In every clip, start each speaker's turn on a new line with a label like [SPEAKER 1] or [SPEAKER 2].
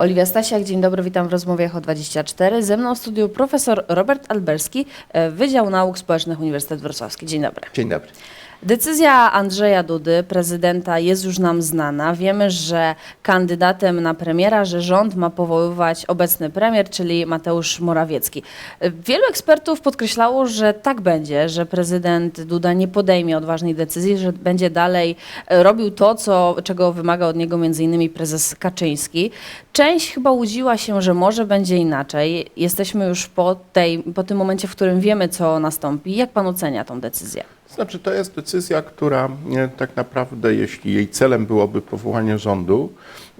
[SPEAKER 1] Oliwia Stasiak, dzień dobry, witam w rozmowie Echo 24. Ze mną w studiu profesor Robert Alberski, e, Wydział Nauk Społecznych Uniwersytet Wrocławski. Dzień dobry.
[SPEAKER 2] Dzień dobry.
[SPEAKER 1] Decyzja Andrzeja Dudy, prezydenta, jest już nam znana. Wiemy, że kandydatem na premiera, że rząd ma powoływać obecny premier, czyli Mateusz Morawiecki. Wielu ekspertów podkreślało, że tak będzie, że prezydent Duda nie podejmie odważnej decyzji, że będzie dalej robił to, co, czego wymaga od niego m.in. prezes Kaczyński. Część chyba łudziła się, że może będzie inaczej. Jesteśmy już po, tej, po tym momencie, w którym wiemy, co nastąpi. Jak pan ocenia tą decyzję?
[SPEAKER 2] Znaczy, to jest decyzja, która e, tak naprawdę, jeśli jej celem byłoby powołanie rządu,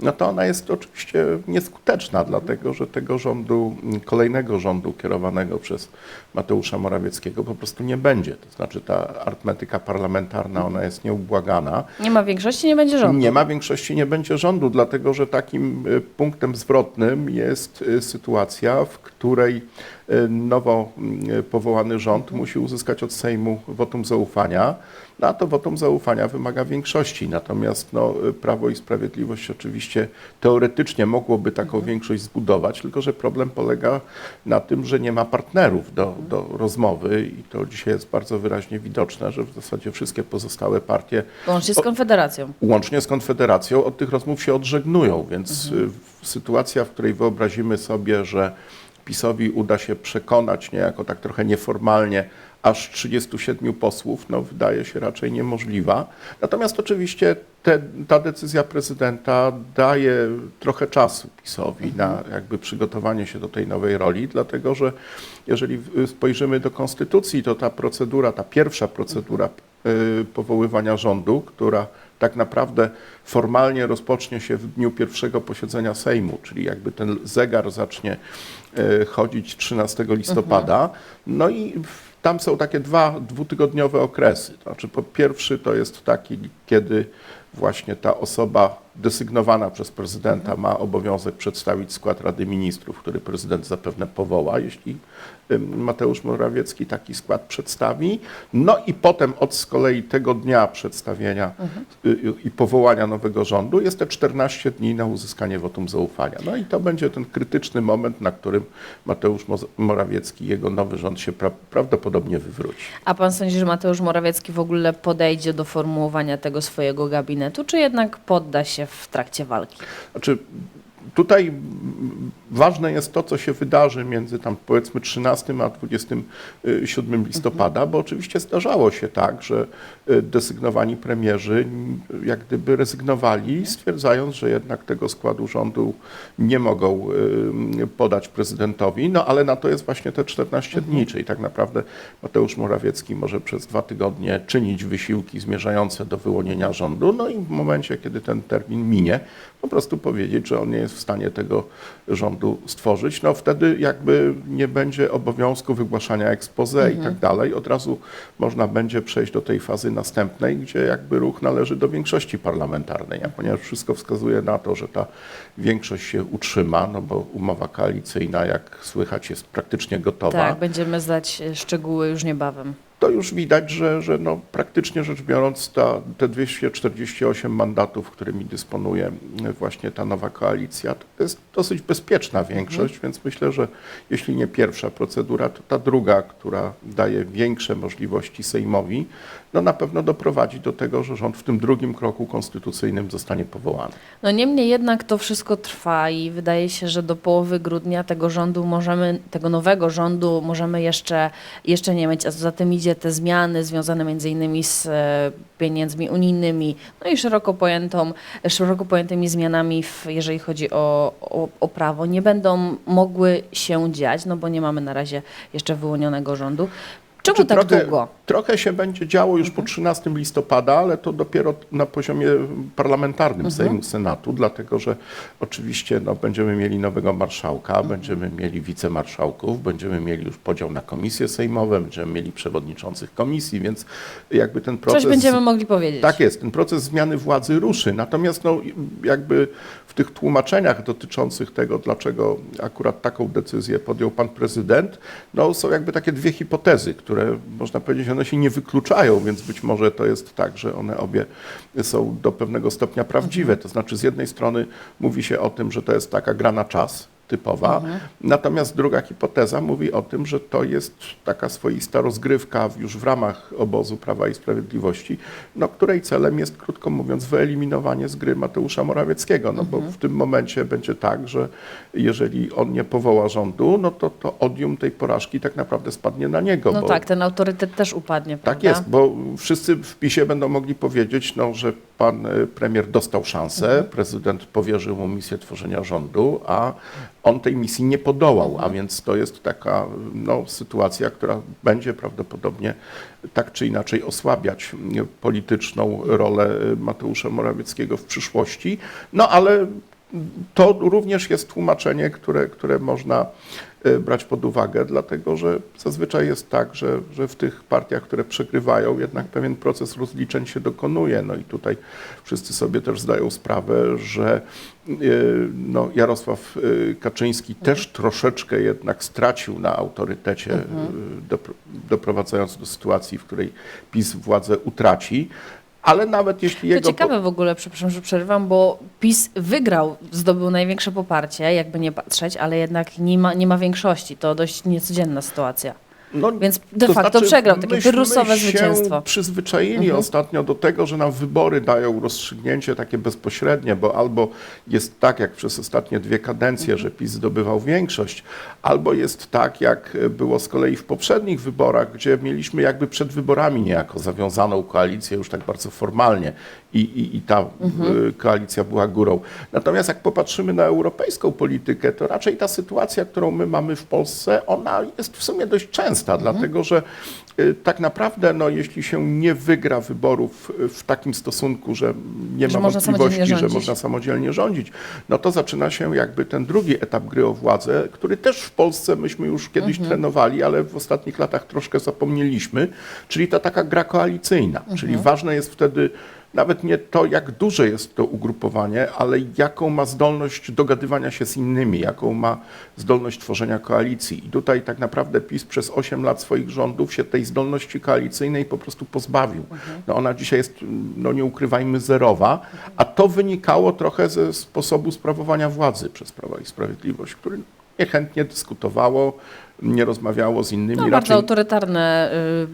[SPEAKER 2] no to ona jest oczywiście nieskuteczna, dlatego że tego rządu, kolejnego rządu kierowanego przez Mateusza Morawieckiego po prostu nie będzie. To znaczy, ta arytmetyka parlamentarna, ona jest nieubłagana.
[SPEAKER 1] Nie ma większości, nie będzie rządu.
[SPEAKER 2] Nie ma większości, nie będzie rządu, dlatego że takim y, punktem zwrotnym jest y, sytuacja, w której nowo y, powołany rząd musi uzyskać od Sejmu wotum zaufania. No a to wotum zaufania wymaga większości. Natomiast no, y, Prawo i Sprawiedliwość oczywiście teoretycznie mogłoby taką większość zbudować, tylko że problem polega na tym, że nie ma partnerów do, do rozmowy i to dzisiaj jest bardzo wyraźnie widoczne, że w zasadzie wszystkie pozostałe partie
[SPEAKER 1] Łącznie z Konfederacją.
[SPEAKER 2] łącznie z Konfederacją od tych rozmów się odżegnują, więc y, w- sytuacja, w której wyobrazimy sobie, że PiSowi uda się przekonać niejako tak trochę nieformalnie aż 37 posłów, no wydaje się raczej niemożliwa. Natomiast oczywiście te, ta decyzja prezydenta daje trochę czasu PiSowi na jakby przygotowanie się do tej nowej roli, dlatego że jeżeli spojrzymy do konstytucji, to ta procedura, ta pierwsza procedura y, powoływania rządu, która tak naprawdę formalnie rozpocznie się w dniu pierwszego posiedzenia Sejmu, czyli jakby ten zegar zacznie e, chodzić 13 listopada. No i tam są takie dwa dwutygodniowe okresy. To znaczy po pierwszy to jest taki, kiedy właśnie ta osoba desygnowana przez prezydenta ma obowiązek przedstawić skład Rady Ministrów, który prezydent zapewne powoła, jeśli Mateusz Morawiecki taki skład przedstawi. No i potem od z kolei tego dnia przedstawienia y, y, i powołania nowego rządu jest te 14 dni na uzyskanie wotum zaufania. No i to będzie ten krytyczny moment, na którym Mateusz Mo- Morawiecki i jego nowy rząd się pra prawdopodobnie wywróci.
[SPEAKER 1] A pan sądzi, że Mateusz Morawiecki w ogóle podejdzie do formułowania tego swojego gabinetu, czy jednak podda się w trakcie walki?
[SPEAKER 2] Znaczy, tutaj ważne jest to, co się wydarzy między tam powiedzmy 13 a 27 listopada, bo oczywiście zdarzało się tak, że y, desygnowani premierzy jak gdyby rezygnowali, stwierdzając, że jednak tego składu rządu nie mogą y, podać prezydentowi, no ale na to jest właśnie te 14 dni, czyli tak naprawdę Mateusz Morawiecki może przez dwa tygodnie czynić wysiłki zmierzające do wyłonienia rządu, no i w momencie, kiedy ten termin minie, po prostu powiedzieć, że on nie jest w stanie tego rządu stworzyć, no wtedy jakby nie będzie obowiązku wygłaszania expose i tak dalej. Od razu można będzie przejść do tej fazy następnej, gdzie jakby ruch należy do większości parlamentarnej, a ponieważ wszystko wskazuje na to, że ta większość się utrzyma, no bo umowa koalicyjna, jak słychać, jest praktycznie gotowa
[SPEAKER 1] Tak, będziemy znać e, szczegóły już niebawem.
[SPEAKER 2] To już widać, że, że no, praktycznie rzecz biorąc ta, te 248 mandatów, którymi dysponuje właśnie ta nowa koalicja, to jest dosyć bezpieczna większość, więc myślę, że jeśli nie pierwsza procedura, to ta druga, która daje większe możliwości Sejmowi, no na pewno doprowadzi do tego, że rząd w tym drugim kroku konstytucyjnym zostanie powołany.
[SPEAKER 1] No niemniej jednak to wszystko trwa i wydaje się, że do połowy grudnia tego rządu możemy, tego nowego rządu możemy jeszcze, jeszcze nie mieć, a za tym idzie te zmiany związane między innymi z e, pieniędzmi unijnymi, no i szeroko, pojętą, szeroko pojętymi zmianami, w, jeżeli chodzi o, o, o prawo, nie będą mogły się dziać, no bo nie mamy na razie jeszcze wyłonionego rządu. Czemu
[SPEAKER 2] Znaczy,
[SPEAKER 1] tak
[SPEAKER 2] trochę,
[SPEAKER 1] długo?
[SPEAKER 2] Trochę się będzie działo już po 13 listopada, ale to dopiero na poziomie parlamentarnym Sejmu, Senatu, dlatego że oczywiście no, będziemy mieli nowego marszałka, będziemy mieli wicemarszałków, będziemy mieli już podział na komisje sejmowe, będziemy mieli przewodniczących komisji, więc jakby ten proces...
[SPEAKER 1] Coś będziemy mogli powiedzieć.
[SPEAKER 2] Tak jest, ten proces zmiany władzy ruszy. Natomiast no, jakby w tych tłumaczeniach dotyczących tego, dlaczego akurat taką decyzję podjął pan prezydent, no, są jakby takie dwie hipotezy, które które można powiedzieć, one się nie wykluczają, więc być może to jest tak, że one obie są do pewnego stopnia prawdziwe. To znaczy z jednej strony mówi się o tym, że to jest taka gra na czas, typowa. Natomiast druga hipoteza mówi o tym, że to jest taka swoista rozgrywka już w ramach obozu Prawa i Sprawiedliwości, no, której celem jest, krótko mówiąc, wyeliminowanie z gry Mateusza Morawieckiego. No bo w tym momencie będzie tak, że jeżeli on nie powoła rządu, no to to odium tej porażki tak naprawdę spadnie na niego.
[SPEAKER 1] No
[SPEAKER 2] bo
[SPEAKER 1] tak, ten autorytet też upadnie,
[SPEAKER 2] tak
[SPEAKER 1] prawda?
[SPEAKER 2] jest, bo wszyscy w PiSie będą mogli powiedzieć, no, że pan e, premier dostał szansę, prezydent powierzył mu misję tworzenia rządu, a on tej misji nie podołał, a więc to jest taka no, sytuacja, która będzie prawdopodobnie tak czy inaczej osłabiać m, polityczną rolę e, Mateusza Morawieckiego w przyszłości. No ale to również jest tłumaczenie, które, które można e, brać pod uwagę, dlatego że zazwyczaj jest tak, że, że w tych partiach, które przegrywają, jednak pewien proces rozliczeń się dokonuje. No i tutaj wszyscy sobie też zdają sprawę, że e, no, Jarosław e, Kaczyński też troszeczkę jednak stracił na autorytecie, dopr- doprowadzając do sytuacji, w której PiS władzę utraci. Ale nawet jeśli
[SPEAKER 1] To
[SPEAKER 2] jego... po-
[SPEAKER 1] ciekawe w ogóle, przepraszam, że przerywam, bo PiS wygrał, zdobył największe poparcie, jakby nie patrzeć, ale jednak nie ma, nie ma większości. To dość niecodzienna sytuacja.
[SPEAKER 2] No,
[SPEAKER 1] Więc de
[SPEAKER 2] to
[SPEAKER 1] facto przegrał takie
[SPEAKER 2] myśmy się
[SPEAKER 1] zwycięstwo.
[SPEAKER 2] przyzwyczaili
[SPEAKER 1] Mhm.
[SPEAKER 2] ostatnio do tego, że nam wybory dają rozstrzygnięcie takie bezpośrednie, bo albo jest tak, jak przez ostatnie dwie kadencje, że PiS zdobywał większość, albo jest tak, jak było z kolei w poprzednich wyborach, gdzie mieliśmy jakby przed wyborami niejako zawiązaną koalicję już tak bardzo formalnie i, i, i ta
[SPEAKER 1] Mhm.
[SPEAKER 2] y, koalicja była górą. Natomiast jak popatrzymy na europejską politykę, to raczej ta sytuacja, którą my mamy w Polsce, ona jest w sumie dość częsta,
[SPEAKER 1] Mhm.
[SPEAKER 2] dlatego że y, tak naprawdę, no, jeśli się nie wygra wyborów y, w takim stosunku, że nie
[SPEAKER 1] Że
[SPEAKER 2] ma wątpliwości, że można samodzielnie rządzić, no to zaczyna się jakby ten drugi etap gry o władzę, który też w Polsce myśmy już kiedyś
[SPEAKER 1] Mhm.
[SPEAKER 2] trenowali, ale w ostatnich latach troszkę zapomnieliśmy, czyli ta taka gra koalicyjna. Czyli
[SPEAKER 1] Mhm.
[SPEAKER 2] ważne jest wtedy nawet nie to, jak duże jest to ugrupowanie, ale jaką ma zdolność dogadywania się z innymi, jaką ma zdolność tworzenia koalicji. I tutaj tak naprawdę PiS przez 8 lat swoich rządów się tej zdolności koalicyjnej po prostu pozbawił. No ona dzisiaj jest, no nie ukrywajmy, zerowa, a to wynikało trochę ze sposobu sprawowania władzy przez Prawo i Sprawiedliwość, który niechętnie dyskutowało, nie rozmawiało z innymi.
[SPEAKER 1] No, bardzo autorytarne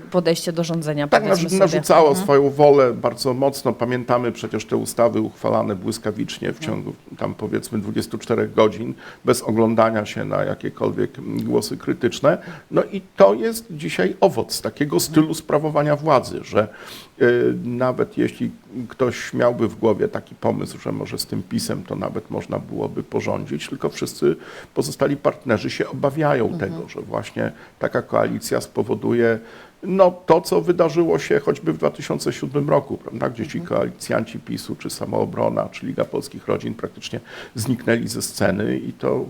[SPEAKER 1] y, podejście do rządzenia,
[SPEAKER 2] Tak,
[SPEAKER 1] powiedzmy
[SPEAKER 2] narzu-
[SPEAKER 1] sobie.
[SPEAKER 2] narzucało
[SPEAKER 1] Mhm.
[SPEAKER 2] swoją wolę bardzo mocno. Pamiętamy przecież te ustawy uchwalane błyskawicznie w ciągu tam powiedzmy 24 godzin, bez oglądania się na jakiekolwiek głosy krytyczne. No i to jest dzisiaj owoc takiego stylu sprawowania władzy, że y, nawet jeśli ktoś miałby w głowie taki pomysł, że może z tym pisem to nawet można byłoby porządzić, tylko wszyscy pozostali partnerzy się obawiają tego, że właśnie taka koalicja spowoduje no, to, co wydarzyło się choćby w 2007 roku, prawda, gdzie ci koalicjanci PiSu, czy Samoobrona, czy Liga Polskich Rodzin praktycznie zniknęli ze sceny i to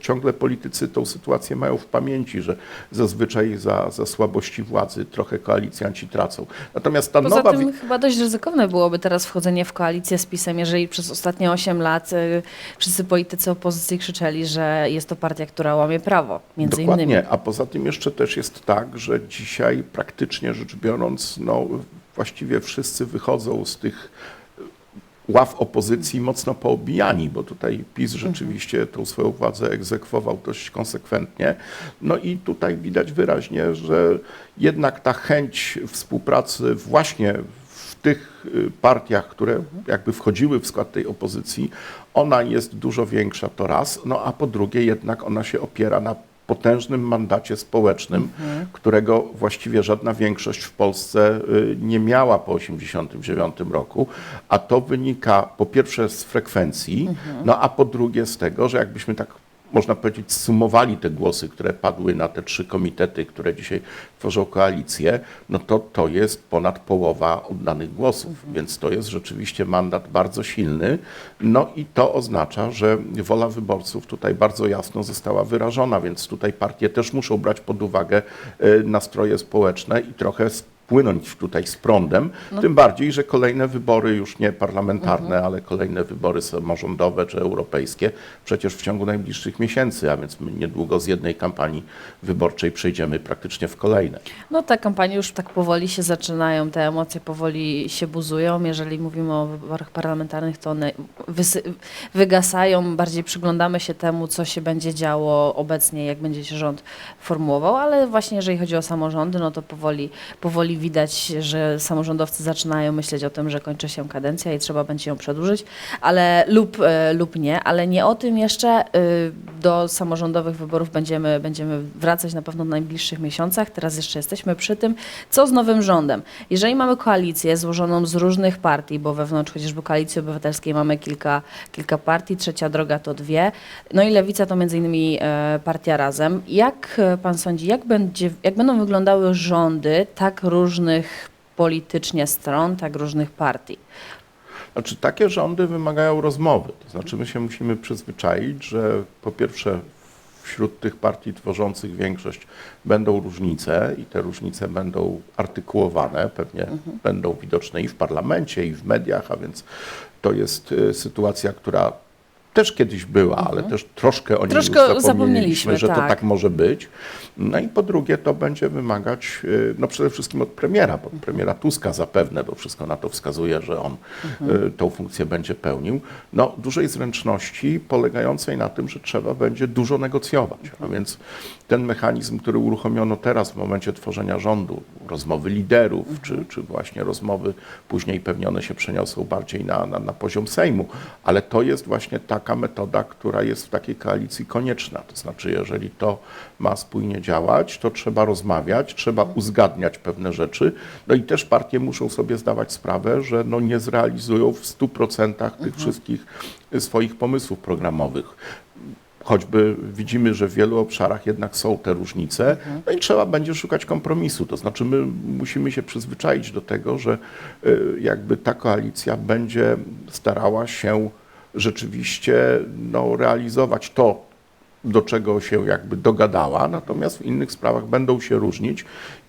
[SPEAKER 2] ciągle politycy tą sytuację mają w pamięci, że zazwyczaj za, za słabości władzy trochę koalicjanci tracą. Natomiast ta
[SPEAKER 1] Poza
[SPEAKER 2] nowa...
[SPEAKER 1] tym chyba dość ryzykowne byłoby teraz wchodzenie w koalicję z PiSem, jeżeli przez ostatnie 8 lat y, wszyscy politycy opozycji krzyczeli, że jest to partia, która łamie prawo, między
[SPEAKER 2] Dokładnie,
[SPEAKER 1] innymi.
[SPEAKER 2] a poza tym jeszcze też jest tak, że dzisiaj praktycznie rzecz biorąc, no właściwie wszyscy wychodzą z tych ław opozycji mocno poobijani, bo tutaj PiS rzeczywiście tą swoją władzę egzekwował dość konsekwentnie. No i tutaj widać wyraźnie, że jednak ta chęć współpracy właśnie w tych y, partiach, które jakby wchodziły w skład tej opozycji, ona jest dużo większa, to raz, no a po drugie jednak ona się opiera na potężnym mandacie społecznym, którego właściwie żadna większość w Polsce y, nie miała po 1989 roku, a to wynika po pierwsze z frekwencji, no a po drugie z tego, że jakbyśmy tak można powiedzieć, sumowali te głosy, które padły na te trzy komitety, które dzisiaj tworzą koalicję, no to to jest ponad połowa oddanych głosów, więc to jest rzeczywiście mandat bardzo silny. No i to oznacza, że wola wyborców tutaj bardzo jasno została wyrażona, więc tutaj partie też muszą brać pod uwagę e, nastroje społeczne i trochę płynąć tutaj z prądem, tym bardziej, że kolejne wybory już nie parlamentarne, ale kolejne wybory samorządowe czy europejskie przecież w ciągu najbliższych miesięcy, a więc my niedługo z jednej kampanii wyborczej przejdziemy praktycznie w kolejne.
[SPEAKER 1] No te kampanie już tak powoli się zaczynają, te emocje powoli się buzują. Jeżeli mówimy o wyborach parlamentarnych, to one wygasają, bardziej przyglądamy się temu, co się będzie działo obecnie, jak będzie się rząd formułował, ale właśnie jeżeli chodzi o samorządy, no to powoli, powoli widać, że samorządowcy zaczynają myśleć o tym, że kończy się kadencja i trzeba będzie ją przedłużyć, ale lub, e, lub nie, ale nie o tym jeszcze. y, Do samorządowych wyborów będziemy, będziemy wracać na pewno w najbliższych miesiącach. Teraz jeszcze jesteśmy przy tym, co z nowym rządem. Jeżeli mamy koalicję złożoną z różnych partii, bo wewnątrz chociażby Koalicji Obywatelskiej mamy kilka, kilka partii, trzecia droga to dwie, no i Lewica to między innymi e, partia Razem. Jak e, pan sądzi, jak, będzie, jak będą wyglądały rządy tak różnych politycznie stron, tak różnych partii?
[SPEAKER 2] Znaczy, takie rządy wymagają rozmowy. To znaczy, my się musimy przyzwyczaić, że po pierwsze wśród tych partii tworzących większość będą różnice i te różnice będą artykułowane, pewnie będą widoczne i w parlamencie, i w mediach, a więc to jest y, sytuacja, która też kiedyś była, ale też troszkę o niej
[SPEAKER 1] Troszkę
[SPEAKER 2] zapomnieliśmy,
[SPEAKER 1] zapomnieliśmy,
[SPEAKER 2] że to
[SPEAKER 1] tak.
[SPEAKER 2] tak może być. No i po drugie, to będzie wymagać, y, no przede wszystkim od premiera, bo premiera Tuska zapewne, bo wszystko na to wskazuje, że on y, tą funkcję będzie pełnił, no dużej zręczności polegającej na tym, że trzeba będzie dużo negocjować. A więc ten mechanizm, który uruchomiono teraz w momencie tworzenia rządu, rozmowy liderów, czy, czy właśnie rozmowy później pewnie one się przeniosą bardziej na, na, na poziom Sejmu, ale to jest właśnie taka metoda, która jest w takiej koalicji konieczna. To znaczy, jeżeli to ma spójnie działać, to trzeba rozmawiać, trzeba uzgadniać pewne rzeczy, no i też partie muszą sobie zdawać sprawę, że no nie zrealizują w 100% tych wszystkich swoich pomysłów programowych choćby widzimy, że w wielu obszarach jednak są te różnice, no i trzeba będzie szukać kompromisu. To znaczy my musimy się przyzwyczaić do tego, że y, jakby ta koalicja będzie starała się rzeczywiście no, realizować to, do czego się jakby dogadała, natomiast w innych sprawach będą się różnić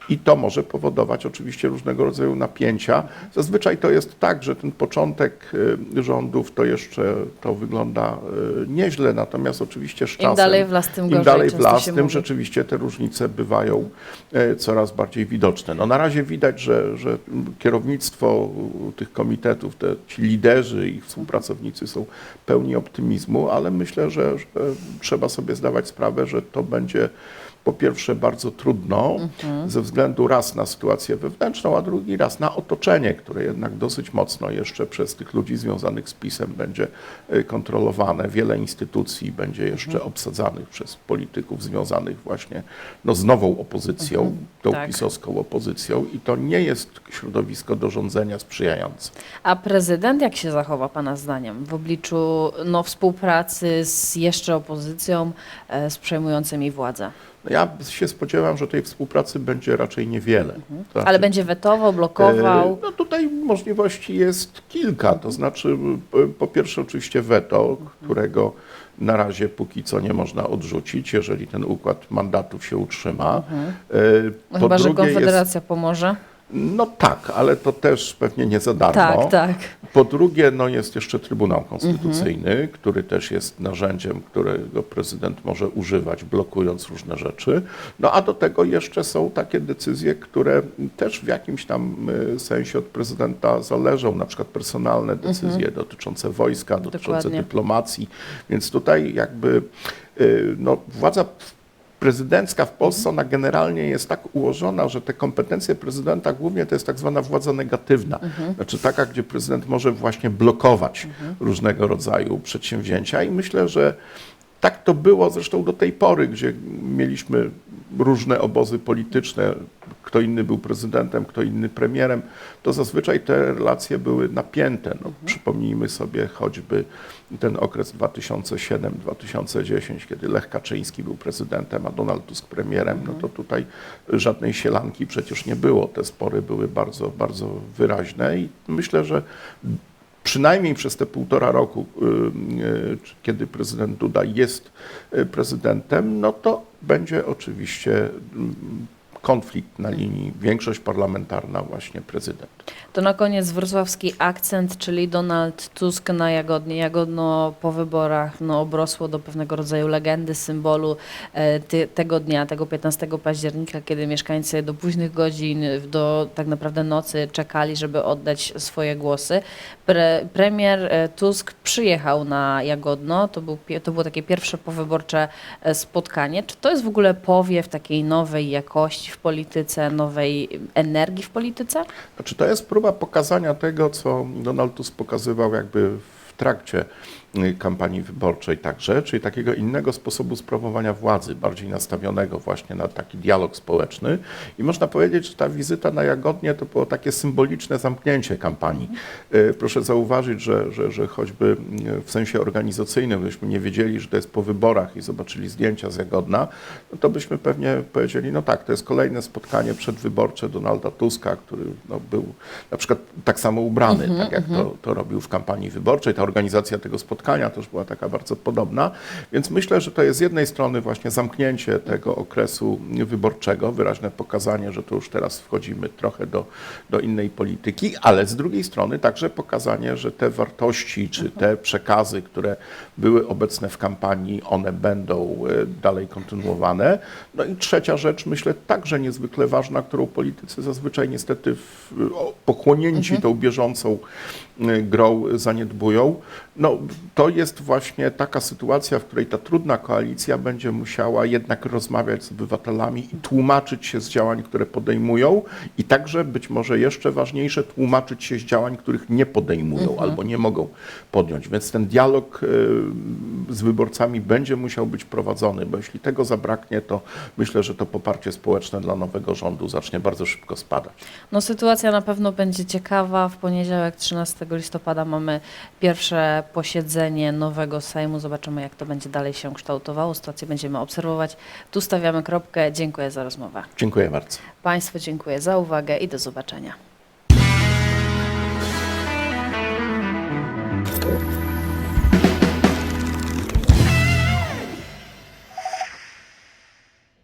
[SPEAKER 2] i to może powodować oczywiście różnego rodzaju napięcia. Zazwyczaj to jest tak, że ten początek y, rządów to jeszcze to wygląda y, nieźle, natomiast oczywiście z czasem...
[SPEAKER 1] dalej w las, tym
[SPEAKER 2] Im
[SPEAKER 1] gorzej,
[SPEAKER 2] dalej w las, tym rzeczywiście te różnice bywają e, coraz bardziej widoczne. No na razie widać, że, że kierownictwo tych komitetów, te, ci liderzy i współpracownicy są pełni optymizmu, ale myślę, że, że trzeba sobie zdawać sprawę, że to będzie po pierwsze bardzo trudno
[SPEAKER 1] Mhm.
[SPEAKER 2] ze względu raz na sytuację wewnętrzną, a drugi raz na otoczenie, które jednak dosyć mocno jeszcze przez tych ludzi związanych z PiSem będzie y, kontrolowane. Wiele instytucji będzie jeszcze
[SPEAKER 1] Mhm.
[SPEAKER 2] obsadzanych przez polityków związanych właśnie no, z nową opozycją, tą
[SPEAKER 1] tak.
[SPEAKER 2] pisowską opozycją i to nie jest środowisko do rządzenia sprzyjające.
[SPEAKER 1] A prezydent jak się zachowa Pana zdaniem w obliczu no, współpracy z jeszcze opozycją, e, z przejmującymi władzę?
[SPEAKER 2] Ja się spodziewam, że tej współpracy będzie raczej niewiele. To
[SPEAKER 1] Ale
[SPEAKER 2] znaczy,
[SPEAKER 1] będzie wetował, blokował?
[SPEAKER 2] E, No tutaj możliwości jest kilka. To znaczy, po pierwsze oczywiście weto, którego na razie póki co nie można odrzucić, jeżeli ten układ mandatów się utrzyma. E,
[SPEAKER 1] No
[SPEAKER 2] po
[SPEAKER 1] chyba, że
[SPEAKER 2] drugie jest-
[SPEAKER 1] Konfederacja pomoże.
[SPEAKER 2] No tak, ale to też pewnie nie za darmo.
[SPEAKER 1] Tak, tak.
[SPEAKER 2] Po drugie, no jest jeszcze Trybunał Konstytucyjny, który też jest narzędziem, którego prezydent może używać, blokując różne rzeczy. No a do tego jeszcze są takie decyzje, które też w jakimś tam y, sensie od prezydenta zależą, na przykład personalne decyzje dotyczące wojska, dotyczące
[SPEAKER 1] Dokładnie.
[SPEAKER 2] dyplomacji. Więc tutaj jakby y, no, władza prezydencka w Polsce, ona generalnie jest tak ułożona, że te kompetencje prezydenta głównie to jest tak zwana władza negatywna. Znaczy taka, gdzie prezydent może właśnie blokować różnego rodzaju przedsięwzięcia i myślę, że tak to było zresztą do tej pory, gdzie mieliśmy różne obozy polityczne, kto inny był prezydentem, kto inny premierem, to zazwyczaj te relacje były napięte. No, Przypomnijmy sobie choćby ten okres 2007-2010, kiedy Lech Kaczyński był prezydentem, a Donald Tusk premierem, no to tutaj żadnej sielanki przecież nie było. Te spory były bardzo, bardzo wyraźne i myślę, że przynajmniej przez te półtora roku, y, y, kiedy prezydent Duda jest y, prezydentem, no to będzie oczywiście mm, konflikt na linii większość parlamentarna, właśnie prezydent.
[SPEAKER 1] To na koniec wrocławski akcent, czyli Donald Tusk na Jagodnie. Jagodno po wyborach no, obrosło do pewnego rodzaju legendy, symbolu e, ty, tego dnia, tego 15 października, kiedy mieszkańcy do późnych godzin, do tak naprawdę nocy czekali, żeby oddać swoje głosy. Pre, premier e, Tusk przyjechał na Jagodno, to, był, to było takie pierwsze powyborcze e, spotkanie. Czy to jest w ogóle powiew takiej nowej jakości w polityce, nowej energii w polityce?
[SPEAKER 2] Znaczy, to jest próba pokazania tego, co Donald Tusk pokazywał jakby w trakcie kampanii wyborczej także, czyli takiego innego sposobu sprawowania władzy, bardziej nastawionego właśnie na taki dialog społeczny. I można powiedzieć, że ta wizyta na Jagodnie to było takie symboliczne zamknięcie kampanii. Y, Proszę zauważyć, że, że, że choćby y, w sensie organizacyjnym, gdybyśmy nie wiedzieli, że to jest po wyborach i zobaczyli zdjęcia z Jagodna, no to byśmy pewnie powiedzieli, no tak, to jest kolejne spotkanie przedwyborcze Donalda Tuska, który no, był na przykład tak samo ubrany, tak jak to, to robił w kampanii wyborczej. Ta organizacja tego spotkania też była taka bardzo podobna. Więc myślę, że to jest z jednej strony właśnie zamknięcie tego okresu wyborczego, wyraźne pokazanie, że to już teraz wchodzimy trochę do, do innej polityki, ale z drugiej strony także pokazanie, że te wartości czy te przekazy, które były obecne w kampanii, one będą e, dalej kontynuowane. No i trzecia rzecz, myślę, także niezwykle ważna, którą politycy zazwyczaj niestety w, pochłonięci tą bieżącą y, grą zaniedbują. No, to jest właśnie taka sytuacja, w której ta trudna koalicja będzie musiała jednak rozmawiać z obywatelami i tłumaczyć się z działań, które podejmują i także być może jeszcze ważniejsze, tłumaczyć się z działań, których nie podejmują albo nie mogą podjąć. Więc ten dialog y, z wyborcami będzie musiał być prowadzony, bo jeśli tego zabraknie, to myślę, że to poparcie społeczne dla nowego rządu zacznie bardzo szybko spadać.
[SPEAKER 1] No sytuacja na pewno będzie ciekawa. W poniedziałek 13 listopada mamy pierwsze posiedzenie nowego Sejmu. Zobaczymy, jak to będzie dalej się kształtowało. Sytuację będziemy obserwować. Tu stawiamy kropkę. Dziękuję za rozmowę.
[SPEAKER 2] Dziękuję bardzo.
[SPEAKER 1] Państwu dziękuję za uwagę i do zobaczenia.